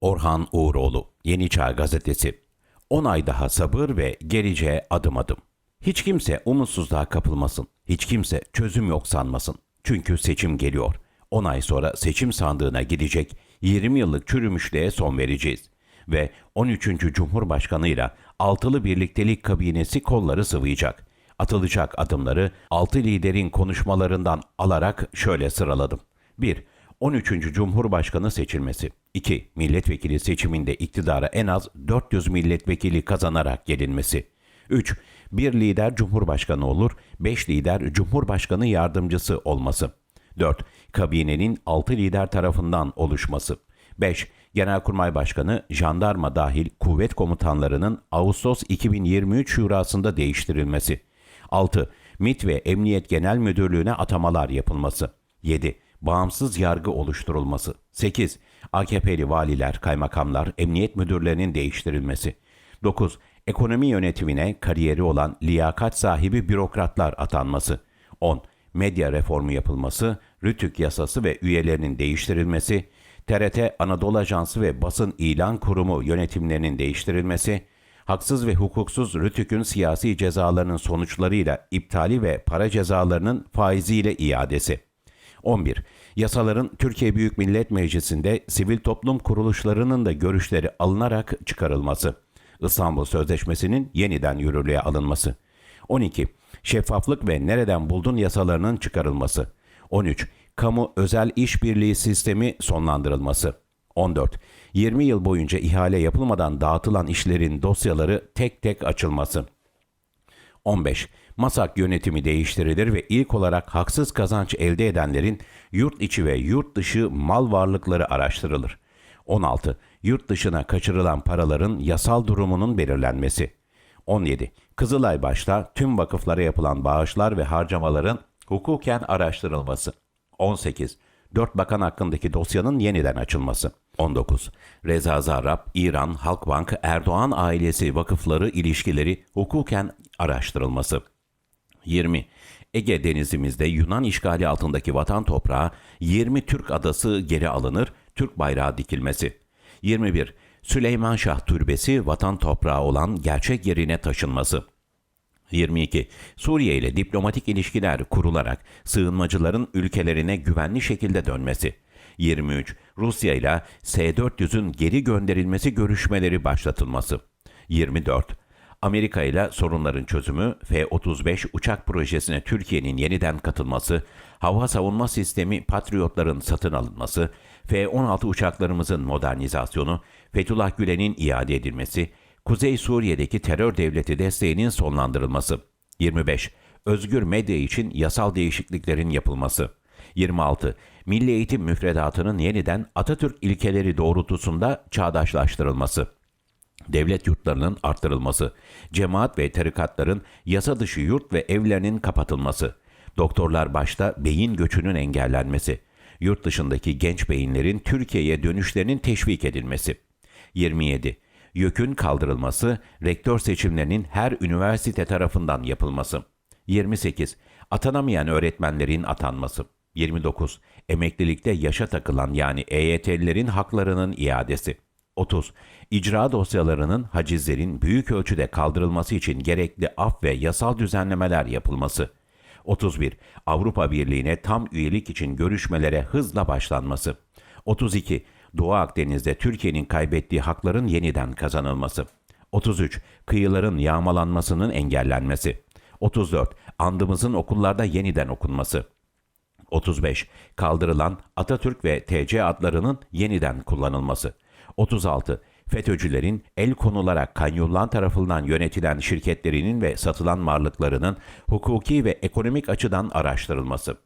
Orhan Uğuroğlu, Yeni Çağ Gazetesi. 10 ay daha sabır ve geleceğe adım adım. Hiç kimse umutsuzluğa kapılmasın. Hiç kimse çözüm yok sanmasın. Çünkü seçim geliyor. 10 ay sonra seçim sandığına gidecek 20 yıllık çürümüşlüğe son vereceğiz. Ve 13. Cumhurbaşkanıyla altılı birliktelik kabinesi kolları sıvayacak. Atılacak adımları altı liderin konuşmalarından alarak şöyle sıraladım. 1. 13. Cumhurbaşkanı seçilmesi. 2. Milletvekili seçiminde iktidara en az 400 milletvekili kazanarak gelinmesi. 3. Bir lider cumhurbaşkanı olur, 5 lider cumhurbaşkanı yardımcısı olması. 4. Kabinenin 6 lider tarafından oluşması. 5. Genelkurmay Başkanı, jandarma dahil kuvvet komutanlarının Ağustos 2023 şurasında değiştirilmesi. 6. MİT ve Emniyet Genel Müdürlüğü'ne atamalar yapılması. 7. Bağımsız yargı oluşturulması. 8. AKP'li valiler, kaymakamlar, emniyet müdürlerinin değiştirilmesi. 9. Ekonomi yönetimine kariyeri olan liyakat sahibi bürokratlar atanması. 10. Medya reformu yapılması, Rütük yasası ve üyelerinin değiştirilmesi, TRT, Anadolu Ajansı ve Basın İlan Kurumu yönetimlerinin değiştirilmesi, haksız ve hukuksuz Rütük'ün siyasi cezalarının sonuçlarıyla iptali ve para cezalarının faiziyle iadesi. 11. Yasaların Türkiye Büyük Millet Meclisi'nde sivil toplum kuruluşlarının da görüşleri alınarak çıkarılması. İstanbul Sözleşmesi'nin yeniden yürürlüğe alınması. 12. Şeffaflık ve nereden buldun yasalarının çıkarılması. 13. Kamu özel işbirliği sistemi sonlandırılması. 14. 20 yıl boyunca ihale yapılmadan dağıtılan işlerin dosyaları tek tek açılması. 15. Masak yönetimi değiştirilir ve ilk olarak haksız kazanç elde edenlerin yurt içi ve yurt dışı mal varlıkları araştırılır. 16. Yurt dışına kaçırılan paraların yasal durumunun belirlenmesi. 17. Kızılay başta tüm vakıflara yapılan bağışlar ve harcamaların hukuken araştırılması. 18. Dört bakan hakkındaki dosyanın yeniden açılması. 19. Reza Zarrab, İran, Halkbank, Erdoğan ailesi vakıfları ilişkileri hukuken araştırılması. 20. Ege denizimizde Yunan işgali altındaki vatan toprağı 20 Türk adası geri alınır, Türk bayrağı dikilmesi. 21. Süleyman Şah Türbesi vatan toprağı olan gerçek yerine taşınması. 22. Suriye ile diplomatik ilişkiler kurularak sığınmacıların ülkelerine güvenli şekilde dönmesi. 23. Rusya ile S-400'ün geri gönderilmesi görüşmeleri başlatılması. 24. Amerika ile sorunların çözümü, F-35 uçak projesine Türkiye'nin yeniden katılması, hava savunma sistemi Patriotların satın alınması, F-16 uçaklarımızın modernizasyonu, Fethullah Gülen'in iade edilmesi, Kuzey Suriye'deki terör devleti desteğinin sonlandırılması. 25. Özgür medya için yasal değişikliklerin yapılması. 26. Milli eğitim müfredatının yeniden Atatürk ilkeleri doğrultusunda çağdaşlaştırılması devlet yurtlarının arttırılması, cemaat ve tarikatların yasa dışı yurt ve evlerinin kapatılması, doktorlar başta beyin göçünün engellenmesi, yurt dışındaki genç beyinlerin Türkiye'ye dönüşlerinin teşvik edilmesi. 27. YÖK'ün kaldırılması, rektör seçimlerinin her üniversite tarafından yapılması. 28. Atanamayan öğretmenlerin atanması. 29. Emeklilikte yaşa takılan yani EYT'lilerin haklarının iadesi. 30. İcra dosyalarının hacizlerin büyük ölçüde kaldırılması için gerekli af ve yasal düzenlemeler yapılması. 31. Avrupa Birliği'ne tam üyelik için görüşmelere hızla başlanması. 32. Doğu Akdeniz'de Türkiye'nin kaybettiği hakların yeniden kazanılması. 33. Kıyıların yağmalanmasının engellenmesi. 34. Andımızın okullarda yeniden okunması. 35. Kaldırılan Atatürk ve TC adlarının yeniden kullanılması. 36. FETÖ'cülerin el konularak Kanyullan tarafından yönetilen şirketlerinin ve satılan varlıklarının hukuki ve ekonomik açıdan araştırılması.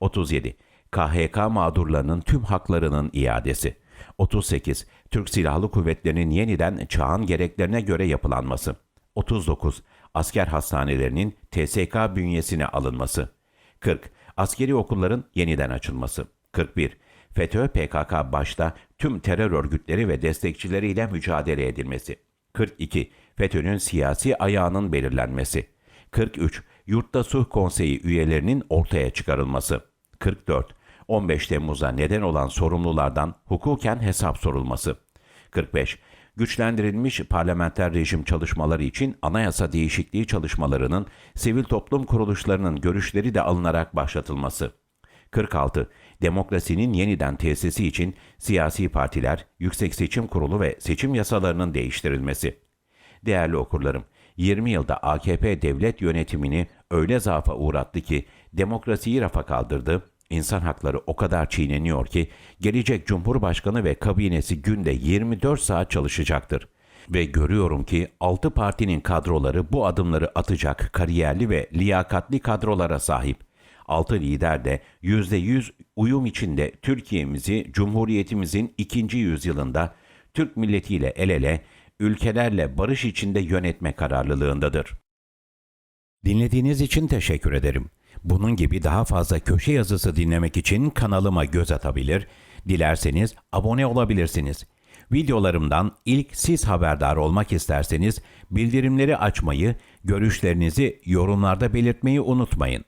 37. KHK mağdurlarının tüm haklarının iadesi. 38. Türk Silahlı Kuvvetleri'nin yeniden çağın gereklerine göre yapılanması. 39. Asker hastanelerinin TSK bünyesine alınması. 40. Askeri okulların yeniden açılması. 41. FETÖ PKK başta tüm terör örgütleri ve destekçileriyle mücadele edilmesi. 42. FETÖ'nün siyasi ayağının belirlenmesi. 43. Yurtta Sulh Konseyi üyelerinin ortaya çıkarılması. 44. 15 Temmuz'a neden olan sorumlulardan hukuken hesap sorulması. 45. Güçlendirilmiş parlamenter rejim çalışmaları için anayasa değişikliği çalışmalarının sivil toplum kuruluşlarının görüşleri de alınarak başlatılması. 46. Demokrasinin yeniden tesisi için siyasi partiler, Yüksek Seçim Kurulu ve seçim yasalarının değiştirilmesi. Değerli okurlarım, 20 yılda AKP devlet yönetimini öyle zaafa uğrattı ki demokrasiyi rafa kaldırdı, insan hakları o kadar çiğneniyor ki gelecek Cumhurbaşkanı ve kabinesi günde 24 saat çalışacaktır. Ve görüyorum ki 6 partinin kadroları bu adımları atacak kariyerli ve liyakatli kadrolara sahip. 6 lider de %100 uyum içinde Türkiye'mizi Cumhuriyetimizin ikinci yüzyılında Türk milletiyle el ele, ülkelerle barış içinde yönetme kararlılığındadır. Dinlediğiniz için teşekkür ederim. Bunun gibi daha fazla köşe yazısı dinlemek için kanalıma göz atabilir, dilerseniz abone olabilirsiniz. Videolarımdan ilk siz haberdar olmak isterseniz bildirimleri açmayı, görüşlerinizi yorumlarda belirtmeyi unutmayın.